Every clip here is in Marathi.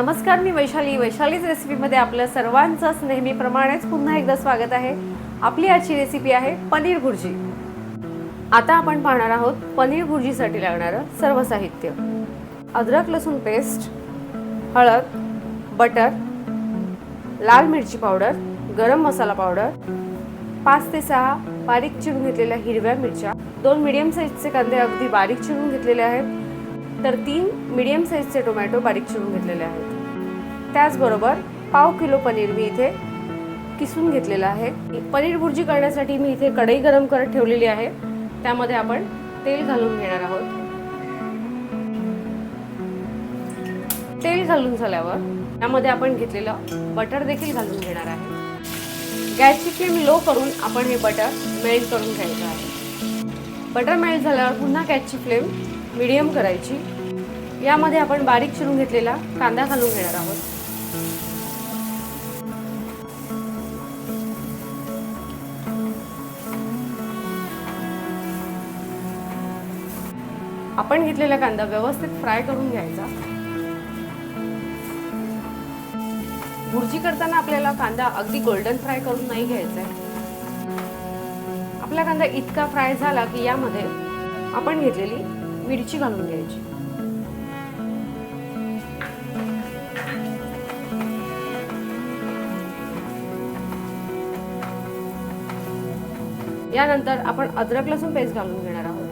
नमस्कार मी वैशाली. वैशालीच रेसिपीमध्ये आपलं सर्वांचंच नेहमीप्रमाणेच पुन्हा एकदा स्वागत आहे. आपली आजची रेसिपी आहे पनीर भुर्जी. आता आपण पाहणार आहोत पनीर भुर्जीसाठी लागणारं सर्व साहित्य. अद्रक लसूण पेस्ट हळद बटर लाल मिरची पावडर गरम मसाला पावडर पाच ते सहा बारीक चिरून घेतलेल्या हिरव्या मिरच्या दोन मिडियम साईजचे कांदे अगदी बारीक चिरून घेतलेले आहेत. तर तीन मिडियम साईजचे टोमॅटो बारीक चिरून घेतलेले आहेत. त्याचबरोबर पाव किलो पनीर मी इथे किसून घेतलेलं आहे. पनीर भुर्जी करण्यासाठी मी इथे कढई गरम करत ठेवलेली आहे. त्यामध्ये आपण तेल घालून घेणार आहोत. तेल घालून झाल्यावर त्यामध्ये आपण घेतलेलं बटर देखील घालून घेणार आहे. गॅसची फ्लेम लो करून आपण हे बटर मेल्ट करून घ्यायचं आहे. बटर मेल्ट झाल्यावर पुन्हा गॅसची फ्लेम मिडियम करायची. यामध्ये आपण बारीक चिरून घेतलेला कांदा घालून घेणार आहोत. आपण घेतलेला कांदा व्यवस्थित फ्राय करून घ्यायचा. भुर्जी करताना आपल्याला कांदा अगदी गोल्डन फ्राय करून नाही घ्यायचा आहे आपला कांदा इतका फ्राय झाला की यामध्ये आपण घेतलेली मिरची घालून घ्यायची. यानंतर आपण अद्रक लसूण पेस्ट घालून घेणार आहोत.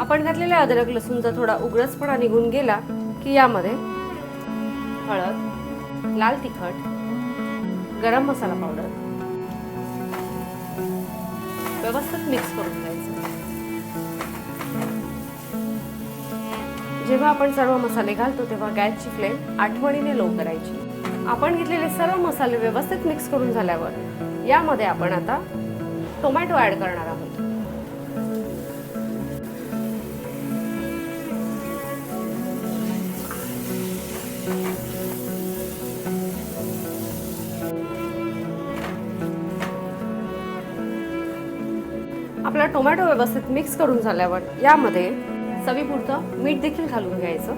आपण घातलेल्या अद्रक लसूणचा थोडा उग्रसपणा निघून गेला की यामध्ये हळद लाल तिखट गरम मसाला पावडर व्यवस्थित मिक्स करून घ्यायचं. जेव्हा आपण सर्व मसाले घालतो तेव्हा गॅसची फ्लेम आठवणीने लो करायची. आपण घेतलेले सर्व मसाले व्यवस्थित मिक्स करून झाल्यावर यामध्ये आपण आता टोमॅटो ऍड करणार आहोत. आपला टोमॅटो व्यवस्थित मिक्स करून झाल्यावर यामध्ये चवीपुरतं मीठ देखील घालून घ्यायचं.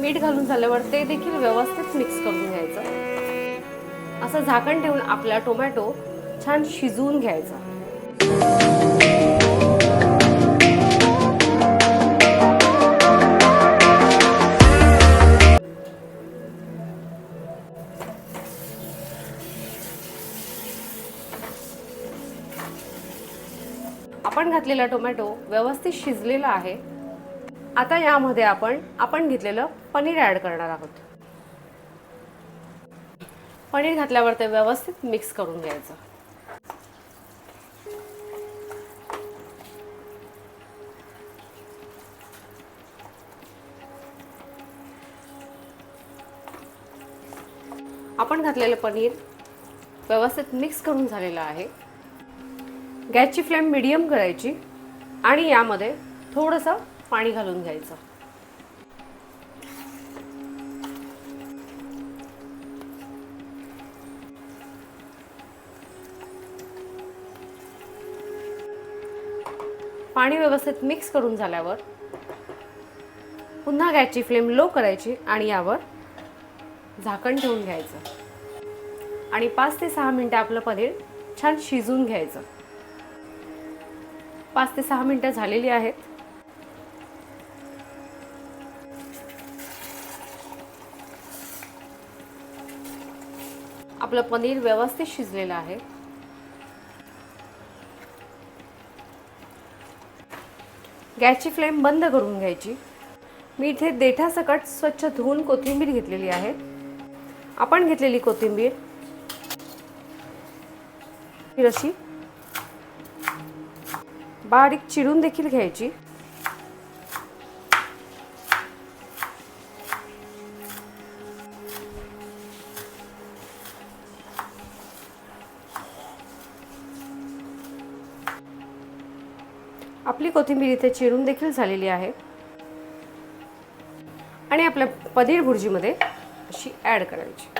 मीठ घालून झाल्यावर ते देखील व्यवस्थित मिक्स करून घ्यायचं. असं झाकण ठेवून आपला टोमॅटो छान शिजवून घ्यायचा. आपण घातलेला टोमॅटो व्यवस्थित शिजलेला आहे. आता यामध्ये आपण आपण घेतलेलं पनीर ॲड करणार आहोत. पनीर घातल्यावर ते व्यवस्थित मिक्स करून घ्यायचं. आपण घातलेलं पनीर व्यवस्थित मिक्स करून झालेलं आहे. गॅसची फ्लेम मिडियम करायची आणि यामध्ये थोडंसं पाणी घालून घ्यायचं. पाणी व्यवस्थित मिक्स करून झाल्यावर पुन्हा गॅसची फ्लेम लो करायची आणि यावर झाकण ठेवून घ्यायचं. आणि पाच ते सहा मिनटं आपलं पनीर छान शिजून घ्यायचं. पाच ते सहा मिनटं झालेली आहेत. आपलं पनीर व्यवस्थित शिजलेलं आहे. गॅसची फ्लेम बंद करून घ्यायची. मी इथे देठासकट स्वच्छ धुवून कोथिंबीर घेतलेली आहे. आपण घेतलेली कोथिंबीर. ही अशी बारीक चिरून देखील घ्यायची. आपली कोथिंबीर इथे चिरून देखील झालेली आहे. आणि आपल्या पनीर भुर्जीमध्ये अशी ॲड करायची.